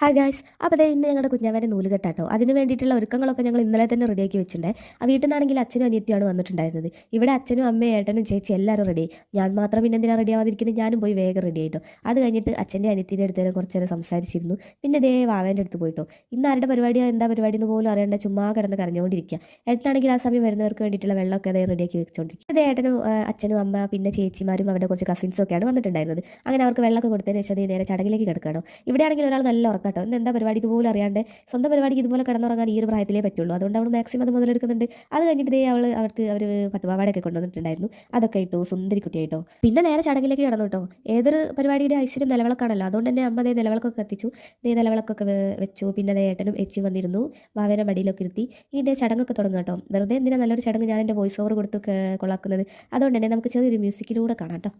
Hi guys അപ്പോൾ അതെ ഇന്ന് ഞങ്ങളുടെ കുഞ്ഞാവന്റെ നൂലുകെട്ടാട്ടോ. അതിന് വേണ്ടിയിട്ടുള്ള ഒരുക്കങ്ങളൊക്കെ ഞങ്ങൾ ഇന്നലെ തന്നെ റെഡിയാക്കി വെച്ചിട്ടുണ്ട്. ആ വീട്ടിൽ നിന്നാണെങ്കിൽ അച്ഛനും അനിയത്തിയാണ് വന്നിട്ടുണ്ടായിരുന്നത്. ഇവിടെ അച്ഛനും അമ്മയും ഏട്ടനും ചേച്ചി എല്ലാവരും റെഡി ഞാൻ മാത്രം പിന്നെ എന്തിനാണ് റെഡി ആവാതിരിക്കുന്നത് ഞാനും പോയി വേഗം റെഡി ആയിട്ടോ. അത് കഴിഞ്ഞിട്ട് അച്ഛന്റെ അനിയത്തിന്റെ അടുത്ത് നേരം കുറച്ച് നേരം സംസാരിച്ചിരുന്നു. പിന്നെ ദേ വാവേന്റെ അടുത്ത് പോയിട്ടോ. ഇന്ന് ആരുടെ പരിപാടിയോ? എന്താ പരിപാടി എന്ന് പോലും അറിയേണ്ട ചുമ്മാ കിടന്ന് കരഞ്ഞുകൊണ്ടിരിക്കുക ഏട്ടനാണെങ്കിൽ ആ സമയം വരുന്നവർക്ക് വേണ്ടിയിട്ടുള്ള വെള്ളമൊക്കെ അതേ റെഡിയാക്കി വെച്ചുകൊണ്ടിരിക്കുക അതേ ഏട്ടനും അച്ഛനും അമ്മ പിന്നെ ചേച്ചിമാരും അവരുടെ കുറച്ച് കസിൻസും ഒക്കെയാണ് വന്നിട്ടുണ്ടായിരുന്നത്. അങ്ങനെ അവർക്ക് വെള്ളമൊക്കെ കൊടുത്തതിന് ശേഷം നേരെ ചടങ്ങിലേക്ക് കിടക്കണോ. ഇവിടെയാണെങ്കിൽ ഒരാൾ നല്ല ഇന്ന് എന്താ പരിപാടി ഇതുപോലെ അറിയാണ്ട് സ്വന്തം പരിപാടിക്ക് ഇതുപോലെ കിടന്നുറങ്ങാൻ ഈ ഒരു പ്രായത്തിലേ പറ്റുള്ളൂ. അതുകൊണ്ട് അവൾ മാക്സിമം അത് മുതലെടുക്കുന്നുണ്ട്. അത് കഴിഞ്ഞിട്ട് ദേ അവൾ അവർക്ക് അവർ പട്ടുപാവാടയൊക്കെ കൊണ്ടുവന്നിട്ടുണ്ടായിരുന്നു. അതൊക്കെ ഇട്ടു. സുന്ദരി കുട്ടിയായിട്ടോ. പിന്നെ നേരെ ചടങ്ങിലേക്ക് കിടന്നു കേട്ടോ. ഏതൊരു പരിപാടിയുടെ ഐശ്വര്യം നിലവിളക്കാണല്ലോ. അതുകൊണ്ട് തന്നെ അമ്മ ദേ നിലവിളക്കൊക്കെ കത്തിച്ചു. ദേ നിലവിളക്കൊക്കെ വെച്ചു. പിന്നെ ദേ ഏട്ടനും എച്ചും വന്നിരുന്നു. വാവേനെ മടിയിലൊക്കെ ഇരുത്തി. ഇനി ഇതേ ചടങ്ങൊക്കെ തുടങ്ങും കേട്ടോ. വെറുതെ എന്തിനാ നല്ലൊരു ചടങ്ങ് ഞാൻ എന്റെ വോയിസ് ഓവർ കൊടുത്ത് കൊള്ളാക്കുന്നത്? അതുകൊണ്ട് തന്നെ നമുക്ക് ചെറിയൊരു മ്യൂസിക്കിലൂടെ കാണാം കേട്ടോ.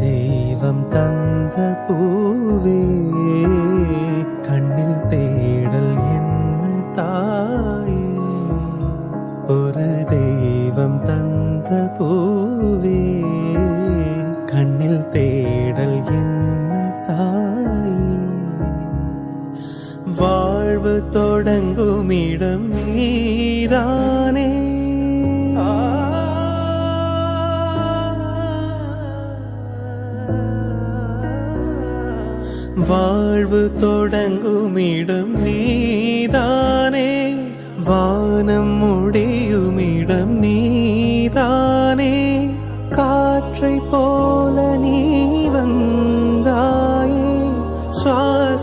ദൈവം തന്ത പൂവേ தந்த பூவே கண்ணில் தேடல் என்ன தாயே? வாழ்வு தொடங்கும் இடம் நீதானே. வாழ்வு தொடங்கும் இடம் நீ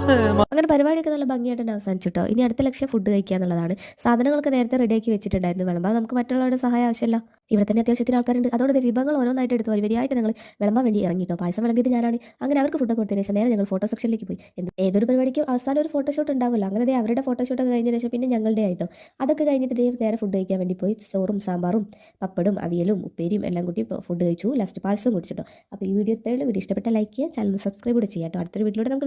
അങ്ങനെ പരിപാടിയൊക്കെ നല്ല ഭംഗിയായിട്ട് തന്നെ അവസാനിച്ചു കേട്ടോ ഇനി അടുത്ത ലക്ഷ്യം ഫുഡ് കഴിക്കുക എന്നുള്ളതാണ് സാധനങ്ങളൊക്കെ നേരത്തെ റെഡിയാക്കി വെച്ചിട്ടുണ്ടായിരുന്നു വിളമ്പാൻ നമുക്ക് മറ്റുള്ളവരുടെ സഹായം ആവശ്യമില്ല. ഇവിടെ തന്നെ അത്യാവശ്യത്തിന് ആൾക്കാരുണ്ട്. അതോടെ വിഭവങ്ങൾ ഓരോന്നായിട്ട് എടുത്ത് വരി. വരിയായിട്ട് ഞങ്ങൾ വിളമ്പാൻ വേണ്ടി ഇറങ്ങിട്ടോ. പായസം വിളമ്പിയത് ഞാനാണ്. അങ്ങനെ അവർക്ക് ഫുഡ് കൊടുത്തതിന് ശേഷം നേരെ ഞങ്ങൾ ഫോട്ടോ സെക്ഷനിലേക്ക് പോയി. ഏതൊരു പരിപാടിക്കും അവസാനം ഒരു ഫോട്ടോഷൂട്ട് ഉണ്ടാവുമല്ലോ. അങ്ങനെ അവരുടെ ഫോട്ടോഷൂട്ടൊക്കെ കഴിഞ്ഞ ശേഷം പിന്നെ ഞങ്ങളുടെ ആയിട്ടോ. അതൊക്കെ കഴിഞ്ഞിട്ട് ദൈവം നേരെ ഫുഡ് കഴിക്കാൻ വേണ്ടി പോയി ചോറും സാമ്പാറും പപ്പടും അവിയലും ഉപ്പേരിയും എല്ലാം കൂടി ഫുഡ് കഴിച്ചു. ലാസ്റ്റ് പായസവും കുടിച്ചിട്ടോ. അപ്പോൾ ഈ വീഡിയോ ഇത്രയും വീഡിയോ ഇഷ്ടപ്പെട്ട ലൈക്ക് ചെയ്യുക. ചാനൽ സബ്സ്ക്രൈബ് കൂടെ ചെയ്യാം കേട്ടോ അടുത്തൊരു വീട്ടിലൂടെ നമുക്ക്